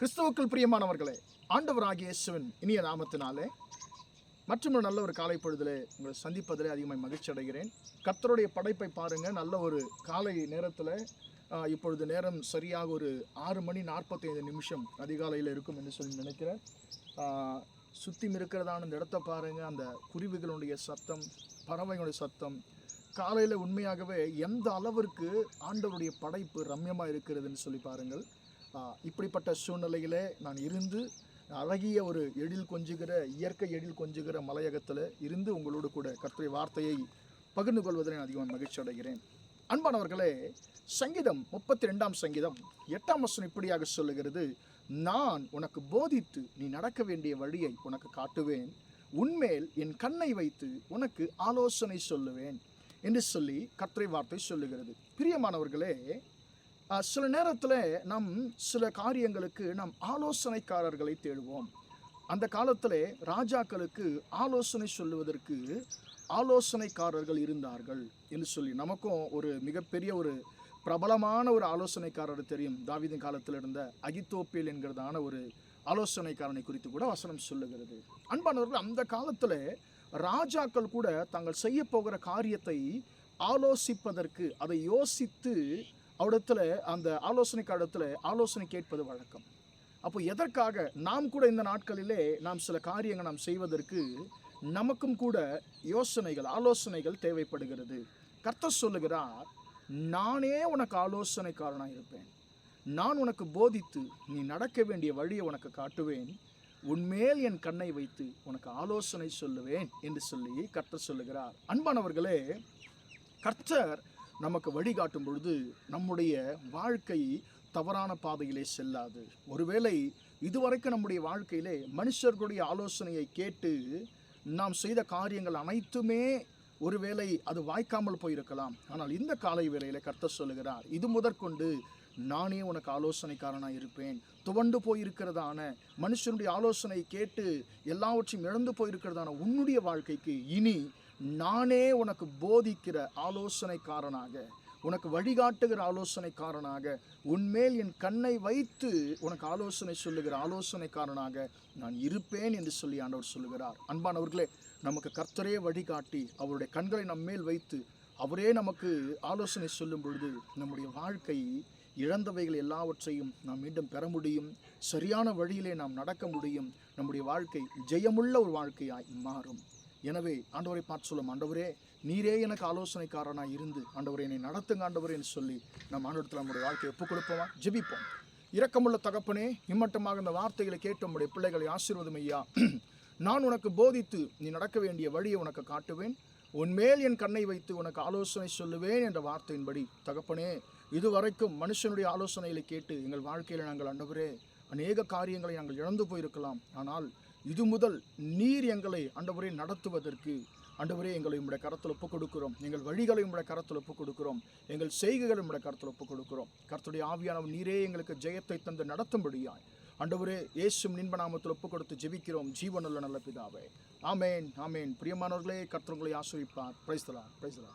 கிறிஸ்துவுக்குள் பிரியமானவர்களே ஆண்டவராகிய இயேசுவின் இனிய நாமத்தினாலே மற்றும் ஒரு நல்ல ஒரு காலை பொழுதில் உங்களை சந்திப்பதிலே அதிகமாக மகிழ்ச்சி அடைகிறேன். கர்த்தருடைய படைப்பை பாருங்கள் நல்ல ஒரு காலை நேரத்தில் இப்பொழுது நேரம் சரியாக ஒரு ஆறு மணி நாற்பத்தைந்து நிமிஷம் அதிகாலையில் இருக்கும் என்று சொல்லி நினைக்கிறேன். சுற்றி இருக்கிறதான இந்த இடத்த பாருங்கள் அந்த குருவிகளுடைய சத்தம் பறவைகளுடைய சத்தம் காலையில் உண்மையாகவே எந்த அளவிற்கு ஆண்டவருடைய படைப்பு ரம்யமாக இருக்கிறதுன்னு சொல்லி பாருங்கள். இப்படிப்பட்ட சூழ்நிலையிலே நான் இருந்து அழகிய ஒரு எழில் கொஞ்சுகிற இயற்கை எழில் கொஞ்சுகிற மலையகத்தில் இருந்து உங்களோடு கூட கர்த்தரை வார்த்தையை பகிர்ந்து கொள்வதில் நான் அதிகமாக மகிழ்ச்சி அடைகிறேன். அன்பானவர்களே சங்கீதம் முப்பத்தி ரெண்டாம் சங்கீதம் எட்டாம் வசனம் இப்படியாக சொல்லுகிறது நான் உனக்கு போதித்து நீ நடக்க வேண்டிய வழியை உனக்கு காட்டுவேன். உன்மேல் என் கண்ணை வைத்து உனக்கு ஆலோசனை சொல்லுவேன். என்று சொல்லி கர்த்தரை வார்த்தை சொல்லுகிறது. பிரியமானவர்களே சில நேரத்தில் நம் சில காரியங்களுக்கு நாம் ஆலோசனைக்காரர்களை தேடுவோம். அந்த காலத்தில் ராஜாக்களுக்கு ஆலோசனை சொல்லுவதற்கு ஆலோசனைக்காரர்கள் இருந்தார்கள் என்று சொல்லி நமக்கும் ஒரு மிகப்பெரிய ஒரு பிரபலமான ஒரு ஆலோசனைக்காரர் தெரியும். தாவிதின் காலத்தில் இருந்த அகித்தோப்பியல் என்கிறதான ஒரு ஆலோசனைக்காரனை குறித்து கூட வசனம் சொல்லுகிறது. அன்பானவர்கள் அந்த காலத்தில் ராஜாக்கள் கூட தாங்கள் செய்ய போகிற காரியத்தை ஆலோசிப்பதற்கு அதை யோசித்து அவரிடத்துல அந்த ஆலோசனைக்காரத்தில் ஆலோசனை கேட்பது வழக்கம். அப்போ எதற்காக நாம் கூட இந்த நாட்களிலே நாம் சில காரியங்கள் நாம் செய்வதற்கு நமக்கும் கூட யோசனைகள் ஆலோசனைகள் தேவைப்படுகிறது. கர்த்தர் சொல்லுகிறார் நானே உனக்கு ஆலோசனைக்காரனாக இருப்பேன். நான் உனக்கு போதித்து நீ நடக்க வேண்டிய வழியை உனக்கு காட்டுவேன். உன்மேல் என் கண்ணை வைத்து உனக்கு ஆலோசனை சொல்லுவேன் என்று சொல்லி கர்த்தர் சொல்லுகிறார். அன்பானவர்களே கர்த்தர் நமக்கு வழிகாட்டும் பொழுது நம்முடைய வாழ்க்கை தவறான பாதையிலே செல்லாது. ஒருவேளை இதுவரைக்கும் நம்முடைய வாழ்க்கையிலே மனுஷர்களுடைய ஆலோசனையை கேட்டு நாம் செய்த காரியங்கள் அனைத்துமே ஒருவேளை அது வாய்க்காமல் போயிருக்கலாம். ஆனால் இந்த காலை வேளையில் கர்த்தர் சொல்லுகிறார் இது முதற்கொண்டு நானே உனக்கு ஆலோசனைக்காரனாக இருப்பேன். துவண்டு போயிருக்கிறதான மனுஷனுடைய ஆலோசனை கேட்டு எல்லாவற்றையும் இழந்து போயிருக்கிறதான உன்னுடைய வாழ்க்கைக்கு இனி நானே உனக்கு போதிக்கிற ஆலோசனைக்காரனாக உனக்கு வழிகாட்டுகிற ஆலோசனைக்காரனாக உன்மேல் என் கண்ணை வைத்து உனக்கு ஆலோசனை சொல்லுகிற ஆலோசனைக்காரனாக நான் இருப்பேன் என்று சொல்லி ஆண்டவர் சொல்லுகிறார். அன்பானவர்களே நமக்கு கர்த்தரே வழிகாட்டி அவருடைய கண்களை நம் மேல் வைத்து அவரே நமக்கு ஆலோசனை சொல்லும் பொழுது நம்முடைய வாழ்க்கை இழந்தவைகள் எல்லாவற்றையும் நாம் மீண்டும் பெற முடியும். சரியான வழியிலே நாம் நடக்க முடியும். நம்முடைய வாழ்க்கை ஜெயமுள்ள ஒரு வாழ்க்கையாய் மாறும். எனவே ஆண்டவரை பார்த்து சொல்லும் ஆண்டவரே நீரே எனக்கு ஆலோசனைக்காரனாக இருந்து ஆண்டவரை என்னை நடத்துங்க ஆண்டவரேன்னு சொல்லி நம்ம ஆண்டவரத்தில் நம்முடைய வாழ்க்கையை ஒப்புக் கொடுப்போமா ஜெபிப்போம். இரக்கமுள்ள தகப்பனே இம்மட்டமாக இந்த வார்த்தைகளை கேட்டு நம்முடைய பிள்ளைகளை ஆசீர்வதும் ஐயா. நான் உனக்கு போதித்து நீ நடக்க வேண்டிய வழியை உனக்கு காட்டுவேன். உன்மேல் என் கண்ணை வைத்து உனக்கு ஆலோசனை சொல்லுவேன் என்ற வார்த்தையின்படி தகப்பனே இதுவரைக்கும் மனுஷனுடைய ஆலோசனைகளை கேட்டு எங்கள் வாழ்க்கையில் நாங்கள் ஆண்டவரே அநேக காரியங்களை நாங்கள் இழந்து போயிருக்கலாம். ஆனால் இது முதல் நீர் எங்களை ஆண்டவரே நடத்துவதற்கு. அண்டவரே எங்களை உம்முடைய கரத்தில் ஒப்புக் கொடுக்கிறோம் எங்கள் வழிகளை உம்முடைய கரத்தில் ஒப்புக் கொடுக்கிறோம் எங்கள் செய்கைகளை உம்முடைய கரத்தில் ஒப்புக் கொடுக்கிறோம் கருத்துடைய ஆவியானவர் நீரே எங்களுக்கு ஜெயத்தை தந்து நடத்தும்படியாய். அண்டவரே இயேசும் நின்பநாமத்தில் ஒப்புக் கொடுத்து ஜெபிக்கிறோம். ஜீவனுள்ள நல்ல பிதாவே. ஆமேன் ஆமேன். பிரியமானவர்களே கர்த்தவங்களை ஆசிரிப்பார் பிரைஸ்தலா பிரைஸ்தலா